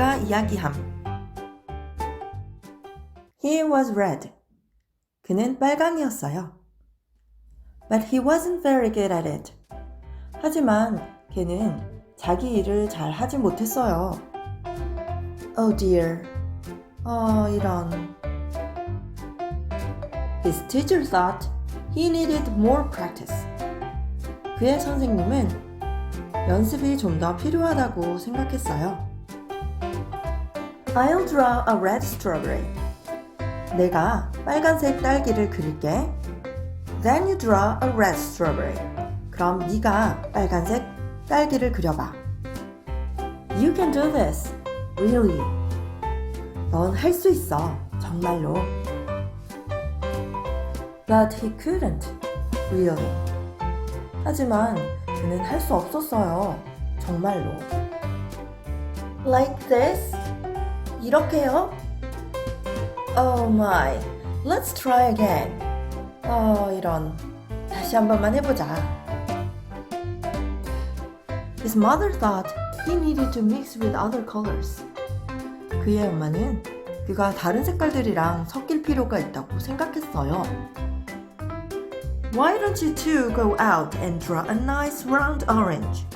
내가 이야기함. He was red. 그는 빨강이었어요. But he wasn't very good at it. 하지만 걔는 자기 일을 잘 하지 못했어요. Oh dear. 어, 이런. His teacher thought he needed more practice. 그의 선생님은 연습이 좀 더 필요하다고 생각했어요. I'll draw a red strawberry. 내가 빨간색 딸기를 그릴게. Then you draw a red strawberry. 그럼 네가 빨간색 딸기를 그려봐. You can do this. Really. 넌 할 수 있어. 정말로. But he couldn't. Really. 하지만 그는 할 수 없었어요. 정말로. Like this? 이렇게요? Oh my. Let's try again. 어, 이런. 다시 한 번만 해보자. His mother thought he needed to mix with other colors. 그의 엄마는 그가 다른 색깔들이랑 섞일 필요가 있다고 생각했어요. Why don't you two go out and draw a nice round orange?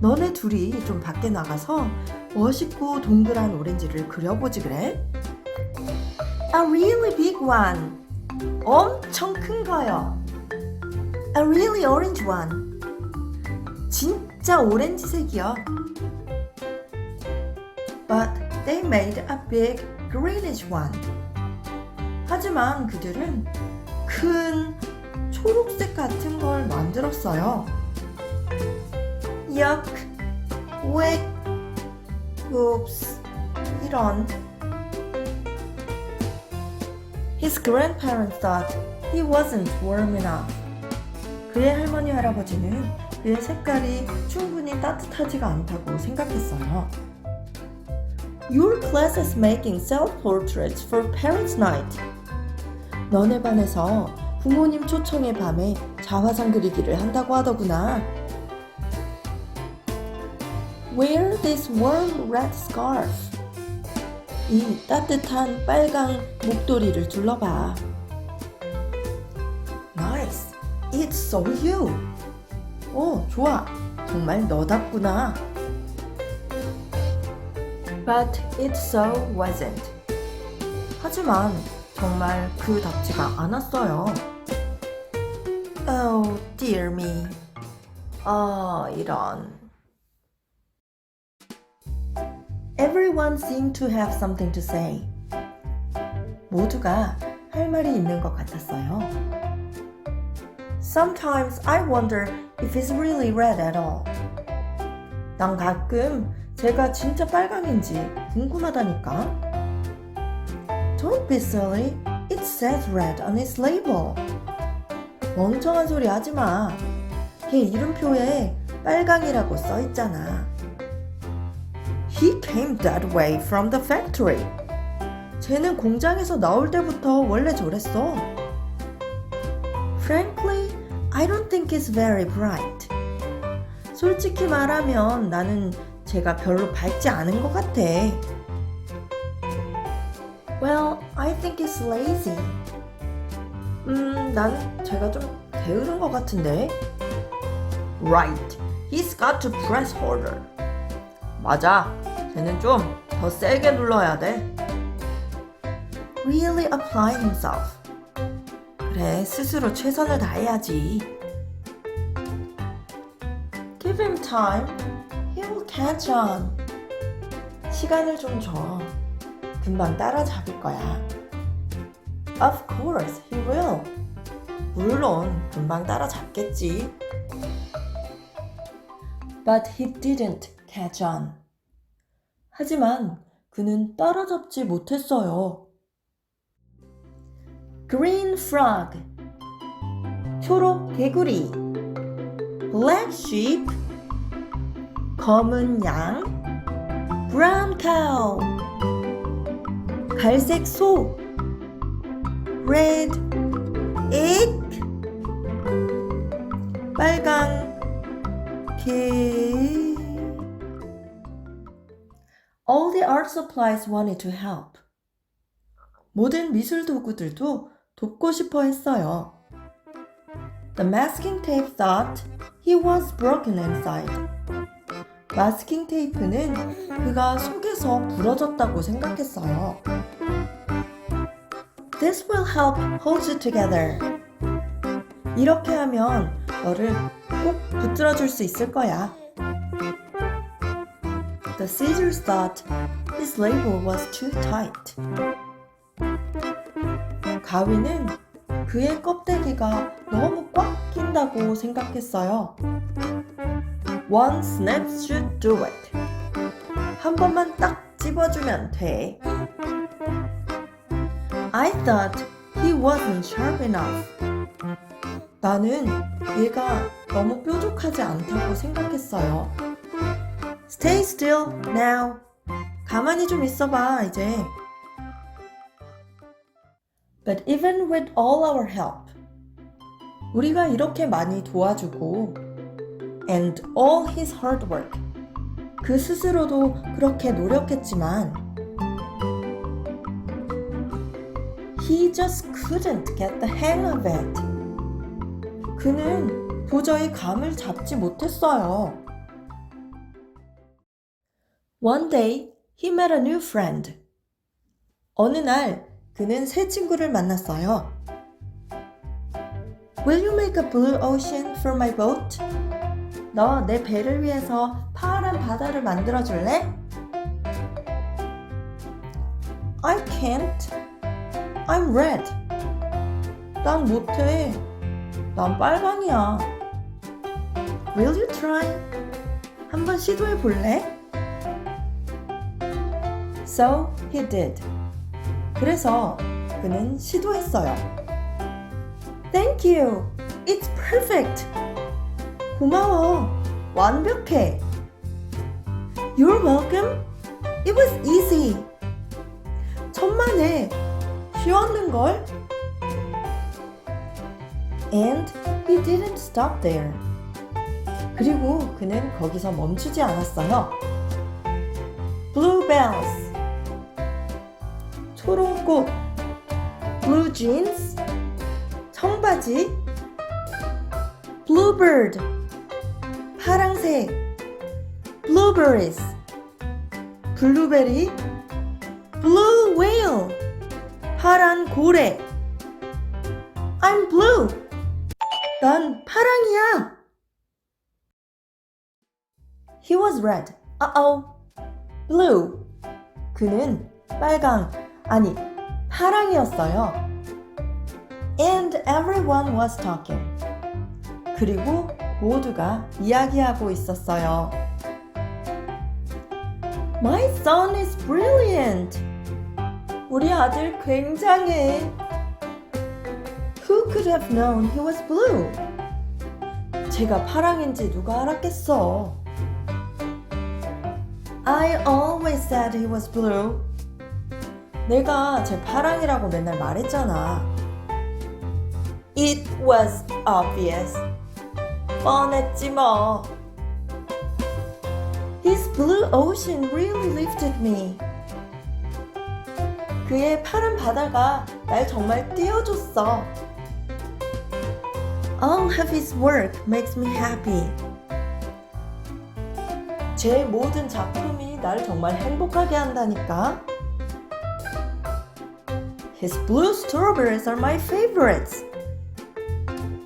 너네 둘이 좀 밖에 나가서 멋있고 동그란 오렌지를 그려보지 그래? A really big one. 엄청 큰 거요. A really orange one. 진짜 오렌지색이요. But they made a big greenish one. 하지만 그들은 큰 초록색 같은 걸 만들었어요. Yuck. 왜? Oops. 이런. His grandparents thought he wasn't warm enough. 그의 할머니 할아버지는 그의 색깔이 충분히 따뜻하지가 않다고 생각했어요. Your class is making self-portraits for Parents' Night. 너네 반에서 부모님 초청의 밤에 자화상 그리기를 한다고 하더구나. Wear this warm red scarf. 이 따뜻한 빨강 목도리를 둘러봐. Nice. It's so you. 오, 좋아. 정말 너답구나. But it so wasn't. 하지만 정말 그답지가 않았어요. Oh, dear me. 아, 이런. Everyone seemed to have something to say. 모두가 할 말이 있는 것 같았어요. Sometimes I wonder if it's really red at all. 난 가끔 제가 진짜 빨강인지 궁금하다니까. Don't be silly. It says red on its label. 멍청한 소리 하지 마. 걔 이름표에 빨강이라고 써 있잖아. He came that way from the factory. 쟤는 공장에서 나올 때부터 원래 저랬어. Frankly, I don't think it's very bright. 솔직히 말하면 나는 제가 별로 밝지 않은 것 같아. Well, I think it's lazy. 음, 나는 제가 좀 게으른 것 같은데. Right. He's got to press harder. 맞아. 쟤는 좀 더 세게 눌러야 돼. Really apply himself. 그래, 스스로 최선을 다해야지. Give him time. He will catch on. 시간을 좀 줘. 금방 따라잡을 거야. Of course, he will. 물론 금방 따라잡겠지. But he didn't catch on. 하지만 그는 따라잡지 못했어요. Green frog. 초록 개구리. Black sheep. 검은 양. Brown cow. 갈색 소. Red egg. 빨강 개. All the art supplies wanted to help. 모든 미술 도구들도 돕고 싶어 했어요. The masking tape thought he was broken inside. 마스킹 테이프는 그가 속에서 부러졌다고 생각했어요. This will help hold you together. 이렇게 하면 너를 꼭 붙들어 줄 수 있을 거야. The scissors thought his label was too tight. 가위는 그의 껍데기가 너무 꽉 낀다고 생각했어요. One snap should do it. 한 번만 딱 집어주면 돼. I thought he wasn't sharp enough. 나는 얘가 너무 뾰족하지 않다고 생각했어요. Stay still now. 가만히 좀 있어봐, 이제. But even with all our help, 우리가 이렇게 많이 도와주고, and all his hard work, 그 스스로도 그렇게 노력했지만, he just couldn't get the hang of it. 그는 도저히 감을 잡지 못했어요. One day, he met a new friend. 어느 날, 그는 새 친구를 만났어요. Will you make a blue ocean for my boat? 너 내 배를 위해서 파란 바다를 만들어 줄래? I can't. I'm red. 난 못해. 난 빨강이야. Will you try? 한번 시도해 볼래? So he did. 그래서 그는 시도했어요. Thank you. It's perfect. 고마워. 완벽해. You're welcome. It was easy. 천만에 쉬웠는 걸? And he didn't stop there. 그리고 그는 거기서 멈추지 않았어요. Bluebells. 초롱꽃. Jeans. 청바지. Bluebird. 파랑색. Blueberries. 블루베리. Blue whale. 파란 고래. I'm blue. 난 파랑이야. He was red. Uh-oh. Blue. 그는 빨강, 아니, 파랑이었어요. And everyone was talking. 그리고 모두가 이야기하고 있었어요. My son is brilliant. 우리 아들 굉장해. Who could have known he was blue? 제가 파랑인지 누가 알았겠어. I always said he was blue. 내가 제 파랑이라고 맨날 말했잖아. It was obvious. 뻔했지 뭐. His blue ocean really lifted me. 그의 파란 바다가 날 정말 띄워줬어. All of his work makes me happy. 제 모든 작품이 나를 정말 행복하게 한다니까. His blue strawberries are my favorites.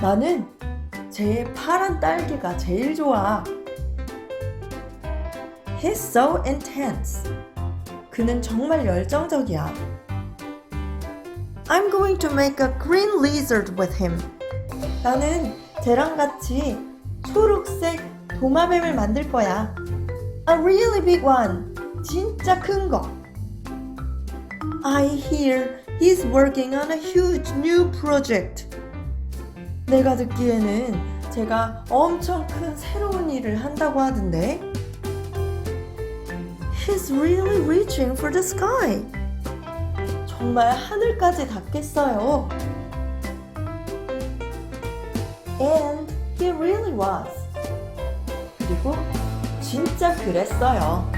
나는 제 파란 딸기가 제일 좋아. He's so intense. 그는 정말 열정적이야. I'm going to make a green lizard with him. 나는 쟤랑 같이 초록색 도마뱀을 만들 거야. A really big one. 진짜 큰 거. I hear he's working on a huge new project. 내가 듣기에는 제가 엄청 큰 새로운 일을 한다고 하던데. He's really reaching for the sky. 정말 하늘까지 닿겠어요. And he really was. 그리고 진짜 그랬어요.